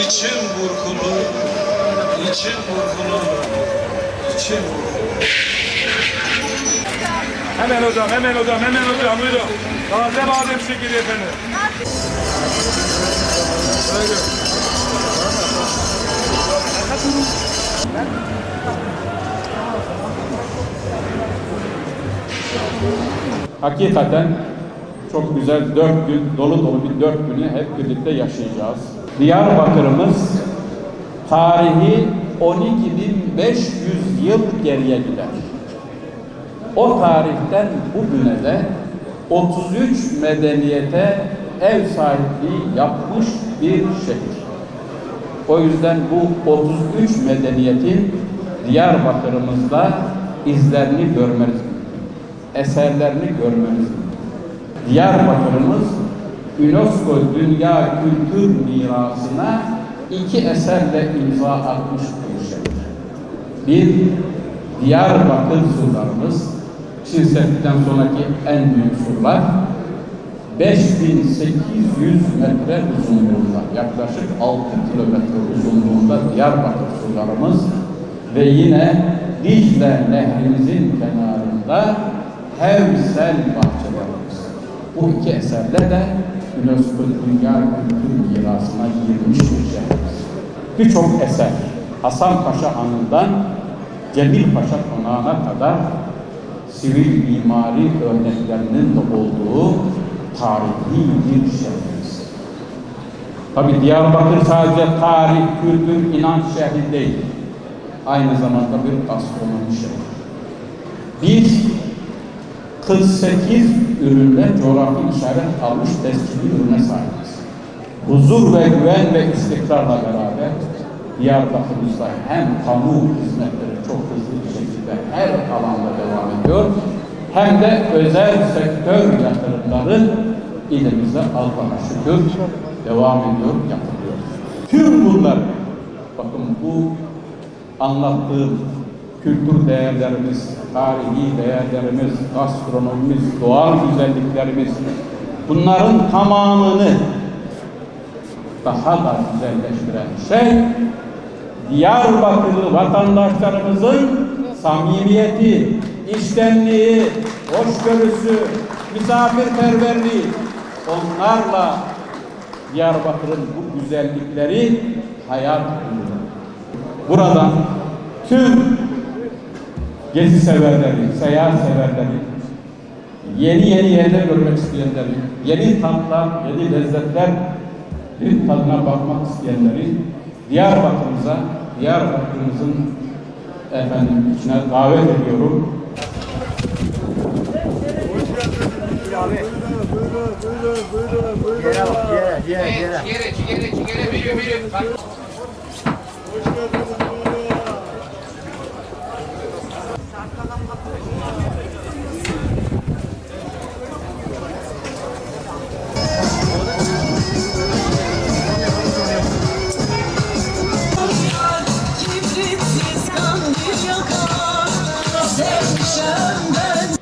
içim burkulu, içim burkulu, içim burkulu. Hemen hocam, hemen hocam, hemen hocam. Buyurun. Taze badem şekeri efendim. Hakikaten çok güzel dört gün, dolu dolu bir dört günü hep birlikte yaşayacağız. Diyarbakır'ımız tarihi 12.500 yıl geriye gider. O tarihten bugüne de 33 medeniyete ev sahipliği yapmış bir şehir. O yüzden bu 33 medeniyetin Diyarbakır'ımızda izlerini görmeniz. Eserlerini görmeniz. Diyarbakır'ımız UNESCO Dünya Kültür Mirası'na iki eserle imza atmış şehir. Bir, Diyarbakır surlarımız, Çinseltik'ten sonraki en büyük surlar, 5800 metre uzunluğunda, yaklaşık 6 kilometre uzunluğunda Diyarbakır surlarımız ve yine Dicle Nehrimizin kenarında Hevsel bahçelerimiz. Bu iki eserle de UNESCO Dünya Kültür Mirası'na girmiş bir şehrimiz. Birçok eser, Hasan Paşa Hanı'ndan Cemil Paşa Konağı'na kadar sivil mimari örneklerinin de olduğu tarihi bir şehrimiz. Tabi Diyarbakır sadece tarih, kültür, inanç şehri değil. Aynı zamanda bir gastronomi şehri. Biz 48 ürünle coğrafi işaret almış tescilli ürüne sahibiz. Huzur ve güven ve istikrarla beraber Diyarbakır'ımızda hem kamu hizmetleri çok hızlı bir şekilde her alanda devam ediyor hem de özel sektör yatırımları ilimize Allah'a şükür devam ediyor, yapılıyor. Tüm bunlar, bakın bu anlattığım kültür değerlerimiz, tarihi değerlerimiz, gastronomimiz, doğal güzelliklerimiz bunların tamamını daha da güzelleştiren şey Diyarbakırlı vatandaşlarımızın samimiyeti, iştenliği, hoşgörüsü, misafirperverliği onlarla Diyarbakır'ın bu güzellikleri hayat buluyor. Buradan tüm gezi severleri, seyahat severleri, yeni yeni yerler görmek isteyenleri, yeni tatlar, yeni lezzetler bir tadına bakmak isteyenleri Diyarbakır'ımıza, Diyarbakır'ımızın efendim içine davet ediyorum. Ciğere, ciğere, ciğere veriyor, veriyor. Bak. Kibritsiz kandil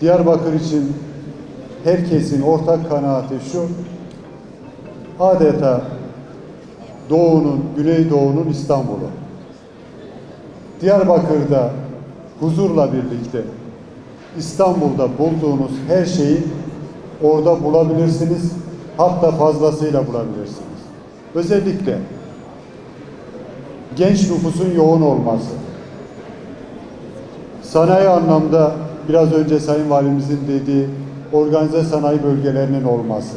Diyarbakır için herkesin ortak kanaati şu, adeta Doğu'nun, Güneydoğu'nun İstanbul'u. Diyarbakır'da huzurla birlikte İstanbul'da bulduğunuz her şeyi orada bulabilirsiniz, hatta fazlasıyla bulabilirsiniz. Özellikle genç nüfusun yoğun olması, Sanayi anlamda biraz önce Sayın Valimizin dediği organize sanayi bölgelerinin olması.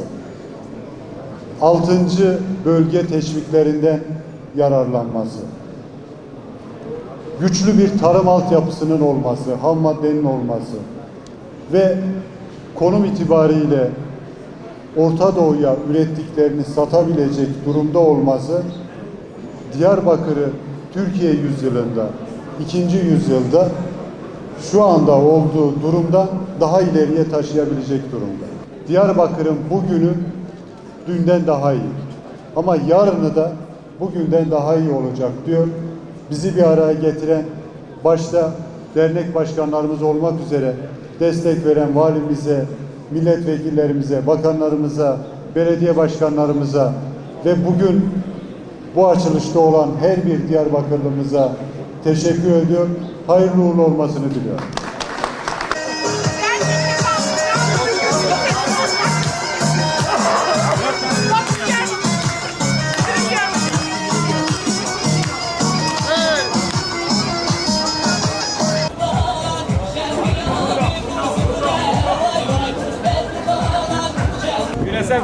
Altıncı bölge teşviklerinden yararlanması. Güçlü bir tarım altyapısının olması, ham maddenin olması ve konum itibariyle Orta Doğu'ya ürettiklerini satabilecek durumda olması Diyarbakır'ı Türkiye yüzyılında, ikinci yüzyılda şu anda olduğu durumdan daha ileriye taşıyabilecek durumda. Diyarbakır'ın bugünü dünden daha iyi. Ama yarını da bugünden daha iyi olacak diyor. Bizi bir araya getiren başta dernek başkanlarımız olmak üzere destek veren valimize, milletvekillerimize, bakanlarımıza, belediye başkanlarımıza ve bugün bu açılışta olan her bir Diyarbakırlımıza teşekkür ediyorum. Hayırlı uğurlu olmasını diliyorum.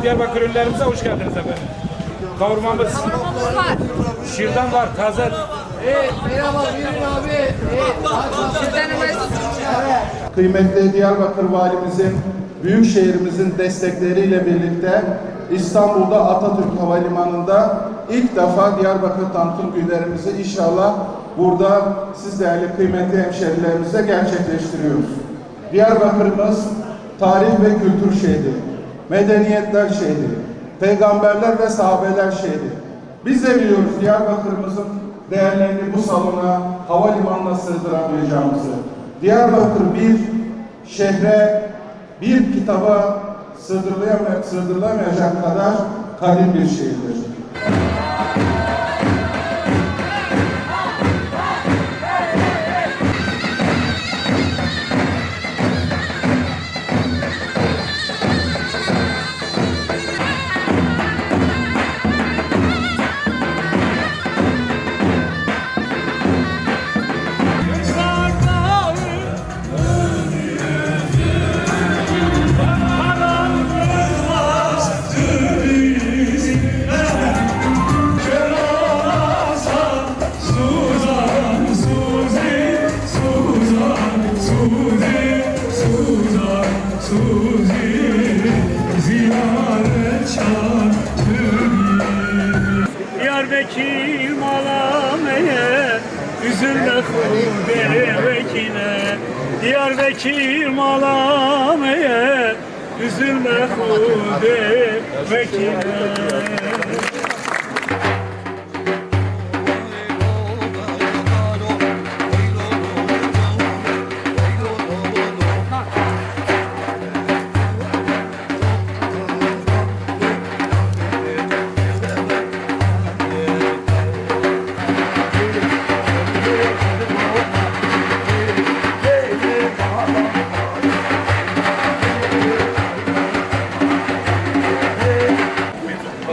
Diyarbakır ürünlerimize hoş geldiniz efendim. Kavurmamız şırdan var taze. Evet merhaba Buyurun abi. Evet. Kıymetli Diyarbakır Valimizin, Büyükşehirimizin destekleriyle birlikte İstanbul'da Atatürk Havalimanı'nda ilk defa Diyarbakır tanıtım günlerimizi inşallah burada siz değerli kıymetli hemşerilerimizle gerçekleştiriyoruz. Diyarbakır'ımız tarih ve kültür şehri, medeniyetler şehri, peygamberler ve sahabeler şehri. Biz de biliyoruz Diyarbakır'ımızın değerlerini bu salona, havalimanına sığdıramayacağımızı. Diyarbakır bir şehre, bir kitaba sığdırılamay- sığdırılamayacak kadar kadim bir şehirdir. Diyarbakır malameye Üzülme hude vekine Diyarbakır malameye Üzülme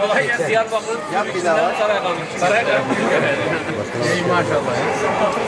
Kolay gelsin Diyarbakır. Yap bir daha. Saraya kalmış. Saraya kalmış. Maşallah.